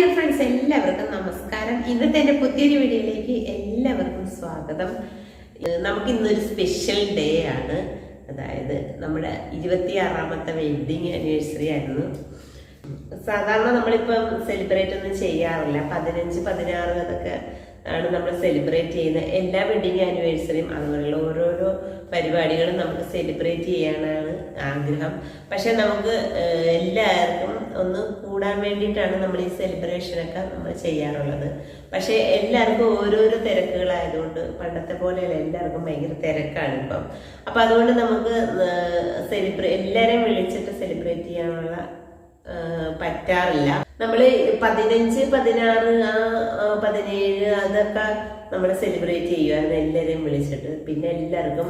Dear friends എല്ലാവർക്കും നമസ്കാരം. ഇന്നത്തെ എന്റെ പുതിയൊരു വീഡിയോയിലേക്ക് എല്ലാവർക്കും സ്വാഗതം. നമുക്ക് ഇന്നൊരു സ്പെഷ്യൽ ഡേ ആണ്. അതായത് നമ്മുടെ ഇരുപത്തിയാറാമത്തെ വെഡിങ് ആനിവേഴ്സറി ആയിരുന്നു. സാധാരണ നമ്മളിപ്പം സെലിബ്രേറ്റ് ഒന്നും ചെയ്യാറില്ല. പതിനഞ്ച് പതിനാറ് അതൊക്കെ ആണ് നമ്മൾ സെലിബ്രേറ്റ് ചെയ്യുന്ന എല്ലാ വെഡിങ് ആനിവേഴ്സറിയും അതുപോലുള്ള ഓരോരോ പരിപാടികളും നമുക്ക് സെലിബ്രേറ്റ് ചെയ്യാനാണ് ആഗ്രഹം. പക്ഷെ നമുക്ക് എല്ലാവർക്കും ഒന്ന് കൂടാൻ വേണ്ടിയിട്ടാണ് നമ്മൾ ഈ സെലിബ്രേഷനൊക്കെ നമ്മൾ ചെയ്യാറുള്ളത്. പക്ഷെ എല്ലാവർക്കും ഓരോരോ തിരക്കുകളായതുകൊണ്ട് പണ്ടത്തെ പോലെയല്ല എല്ലാവർക്കും ഭയങ്കര തിരക്കാണ് ഇപ്പം. അപ്പം അതുകൊണ്ട് നമുക്ക് സെലിബ്രേ എല്ലാവരെയും വിളിച്ചിട്ട് സെലിബ്രേറ്റ് ചെയ്യാനുള്ള പറ്റാറില്ല. നമ്മൾ പതിനഞ്ച് പതിനാറ് ആ പതിനേഴ് അതൊക്കെ നമ്മൾ സെലിബ്രേറ്റ് ചെയ്യുമായിരുന്നു എല്ലാവരെയും വിളിച്ചിട്ട്. പിന്നെ എല്ലാവർക്കും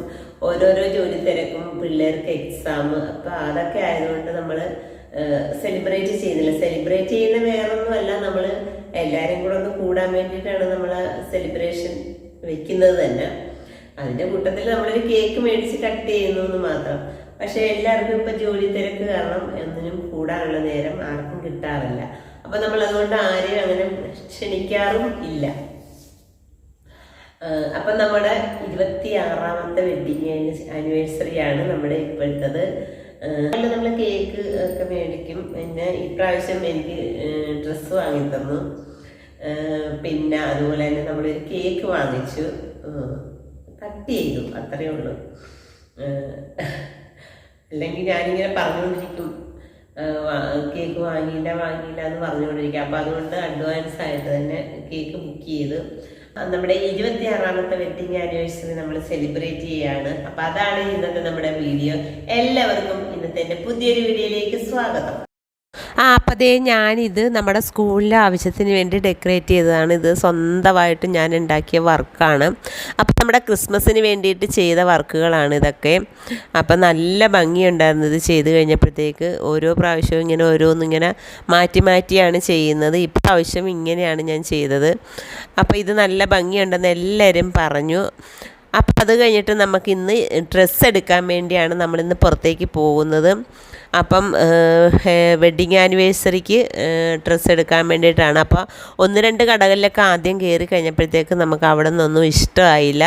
ഓരോരോ ജോലി തിരക്കും പിള്ളേർക്ക് എക്സാം അപ്പൊ അതൊക്കെ ആയതുകൊണ്ട് നമ്മൾ സെലിബ്രേറ്റ് ചെയ്യുന്നില്ല. സെലിബ്രേറ്റ് ചെയ്യുന്ന വേറൊന്നുമല്ല നമ്മൾ എല്ലാവരും കൂടെ ഒന്ന് കൂടാൻ വേണ്ടിയിട്ടാണ് നമ്മൾ സെലിബ്രേഷൻ വെക്കുന്നത് തന്നെ. അതിന്റെ കൂട്ടത്തിൽ നമ്മളൊരു കേക്ക് മേടിച്ച് കട്ട് ചെയ്യുന്നു എന്ന് മാത്രം. പക്ഷെ എല്ലാവർക്കും ഇപ്പൊ ജോലി തിരക്ക് കാരണം എന്തിനും കൂടാനുള്ള നേരം ആർക്കും കിട്ടാറില്ല. അപ്പൊ നമ്മൾ അതുകൊണ്ട് ആരെയും അങ്ങനെ ക്ഷണിക്കാറും ഇല്ല. അപ്പൊ നമ്മുടെ ഇരുപത്തി ആറാമത്തെ വെഡിങ് ആനിവേഴ്സറി ആണ് നമ്മുടെ ഇപ്പോഴത്തത്. നമ്മൾ കേക്ക് ഒക്കെ മേടിക്കും. പിന്നെ ഇപ്രാവശ്യം എനിക്ക് ഡ്രസ്സ് വാങ്ങി തന്നു പിന്നെ അതുപോലെ തന്നെ നമ്മളൊരു കേക്ക് വാങ്ങിച്ചു. കട്ട് ചെയ്തു അത്രയേ ഉള്ളൂ. അല്ലെങ്കിൽ ഞാനിങ്ങനെ പറഞ്ഞുകൊണ്ടിരിക്കും കേക്ക് വാങ്ങിയില്ല വാങ്ങിയില്ല എന്ന് പറഞ്ഞുകൊണ്ടിരിക്കും. അപ്പം അതുകൊണ്ട് അഡ്വാൻസ് ആയിട്ട് തന്നെ കേക്ക് ബുക്ക് ചെയ്ത്. നമ്മുടെ ഇരുപത്തി ആറാമത്തെ വെഡിങ് ആനിവേഴ്സറി നമ്മൾ സെലിബ്രേറ്റ് ചെയ്യാണ്. അപ്പം അതാണ് ഇന്നത്തെ നമ്മുടെ വീഡിയോ എല്ലാവർക്കും ഇന്നത്തെ എന്റെ പുതിയൊരു വീഡിയോയിലേക്ക് സ്വാഗതം. ആ അപ്പതേ ഞാനിത് നമ്മുടെ സ്കൂളിലെ ആവശ്യത്തിന് വേണ്ടി ഡെക്കറേറ്റ് ചെയ്തതാണ്. ഇത് സ്വന്തമായിട്ട് ഞാൻ ഉണ്ടാക്കിയ വർക്കാണ്. അപ്പം നമ്മുടെ ക്രിസ്മസിന് വേണ്ടിയിട്ട് ചെയ്ത വർക്കുകളാണ് ഇതൊക്കെ. അപ്പം നല്ല ഭംഗിയുണ്ടായിരുന്നു ഇത് ചെയ്ത് കഴിഞ്ഞപ്പോഴത്തേക്ക് ഓരോ പ്രാവശ്യവും ഇങ്ങനെ ഓരോന്നിങ്ങനെ മാറ്റി മാറ്റിയാണ് ചെയ്യുന്നത്. ഇപ്രാവശ്യം ഇങ്ങനെയാണ് ഞാൻ ചെയ്തത്. അപ്പോൾ ഇത് നല്ല ഭംഗിയുണ്ടെന്ന് എല്ലാവരും പറഞ്ഞു. അപ്പം അത് കഴിഞ്ഞിട്ട് നമുക്ക് ഇന്ന് ഡ്രസ്സ് എടുക്കാൻ വേണ്ടിയാണ് നമ്മളിന്ന് പുറത്തേക്ക് പോകുന്നത്. അപ്പം വെഡ്ഡിങ് ആനിവേഴ്സറിക്ക് ഡ്രസ്സ് എടുക്കാൻ വേണ്ടിയിട്ടാണ്. അപ്പോൾ ഒന്ന് രണ്ട് കടകളിലൊക്കെ ആദ്യം കയറി കഴിഞ്ഞപ്പോഴത്തേക്ക് നമുക്ക് അവിടെ നിന്നൊന്നും ഇഷ്ടമായില്ല.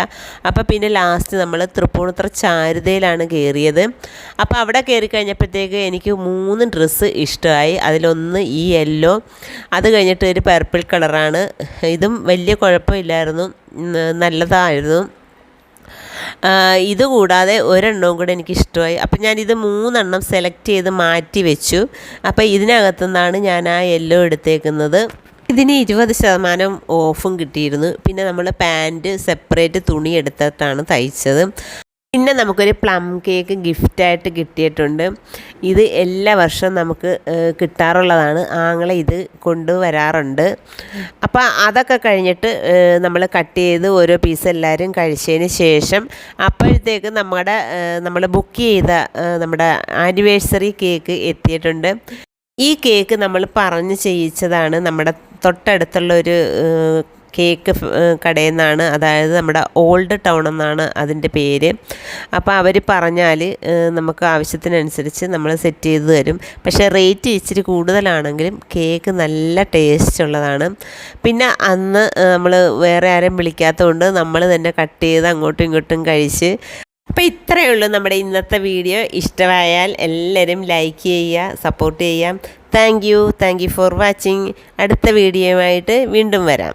അപ്പോൾ പിന്നെ ലാസ്റ്റ് നമ്മൾ തൃപ്പൂണിത്ര ചാരുതയിലാണ് കയറിയത് അപ്പോൾ അവിടെ കയറി കഴിഞ്ഞപ്പോഴത്തേക്ക് എനിക്ക് മൂന്ന് ഡ്രസ്സ് ഇഷ്ടമായി. അതിലൊന്ന് ഈ യെല്ലോ അത് കഴിഞ്ഞിട്ട് ഒരു പർപ്പിൾ കളറാണ് ഇതും വലിയ കുഴപ്പമില്ലായിരുന്നു. നല്ലതായിരുന്നു. ഇത് കൂടാതെ ഒരെണ്ണവും കൂടെ എനിക്ക് ഇഷ്ടമായി അപ്പം ഞാനിത് മൂന്നെണ്ണം സെലക്ട് ചെയ്ത് മാറ്റി വെച്ചു. അപ്പം ഇതിനകത്തു നിന്നാണ് ഞാൻ ആ യെല്ലോ എടുത്തേക്കുന്നത്. ഇതിന് ഇരുപത് ശതമാനം ഓഫും കിട്ടിയിരുന്നു. പിന്നെ നമ്മൾ പാന്റ് സെപ്പറേറ്റ് തുണി എടുത്തിട്ടാണ് തയ്ച്ചത്. പിന്നെ നമുക്കൊരു പ്ലം കേക്ക് ഗിഫ്റ്റായിട്ട് കിട്ടിയിട്ടുണ്ട്. ഇത് എല്ലാ വർഷവും നമുക്ക് കിട്ടാറുള്ളതാണ്. ആങ്ങളെ ഇത് കൊണ്ടുവരാറുണ്ട്. അപ്പോൾ അതൊക്കെ കഴിഞ്ഞിട്ട് നമ്മൾ കട്ട് ചെയ്ത് ഓരോ പീസ് എല്ലാവരും കഴിച്ചതിന് ശേഷം അപ്പോഴത്തേക്ക് നമ്മുടെ നമ്മൾ ബുക്ക് ചെയ്ത നമ്മുടെ ആനിവേഴ്സറി കേക്ക് എത്തിയിട്ടുണ്ട്. ഈ കേക്ക് നമ്മൾ പറഞ്ഞ് ചെയ്യിച്ചതാണ് നമ്മുടെ തൊട്ടടുത്തുള്ള ഒരു കേക്ക് കടയിൽ നിന്നാണ് അതായത് നമ്മുടെ ഓൾഡ് ടൗൺ എന്നാണ് അതിന്റെ പേര്. അപ്പോൾ അവർ പറഞ്ഞാൽ നമുക്ക് ആവശ്യത്തിനനുസരിച്ച് നമ്മൾ സെറ്റ് ചെയ്ത് തരും. പക്ഷേ റേറ്റ് ഇച്ചിരി കൂടുതലാണെങ്കിലും കേക്ക് നല്ല ടേസ്റ്റ് ഉള്ളതാണ്. പിന്നെ അന്ന് നമ്മൾ വേറെ ആരും വിളിക്കാത്തതുകൊണ്ട് നമ്മൾ തന്നെ കട്ട് ചെയ്ത് അങ്ങോട്ടും ഇങ്ങോട്ടും കഴിച്ച്. അപ്പോൾ ഇത്രയേ ഉള്ളൂ നമ്മുടെ ഇന്നത്തെ വീഡിയോ. ഇഷ്ടമായാൽ എല്ലാവരും ലൈക്ക് ചെയ്യുക സപ്പോർട്ട് ചെയ്യാം thank you. Thank you for watching. അടുത്ത വീഡിയോയുമായിട്ട് വീണ്ടും വരാം.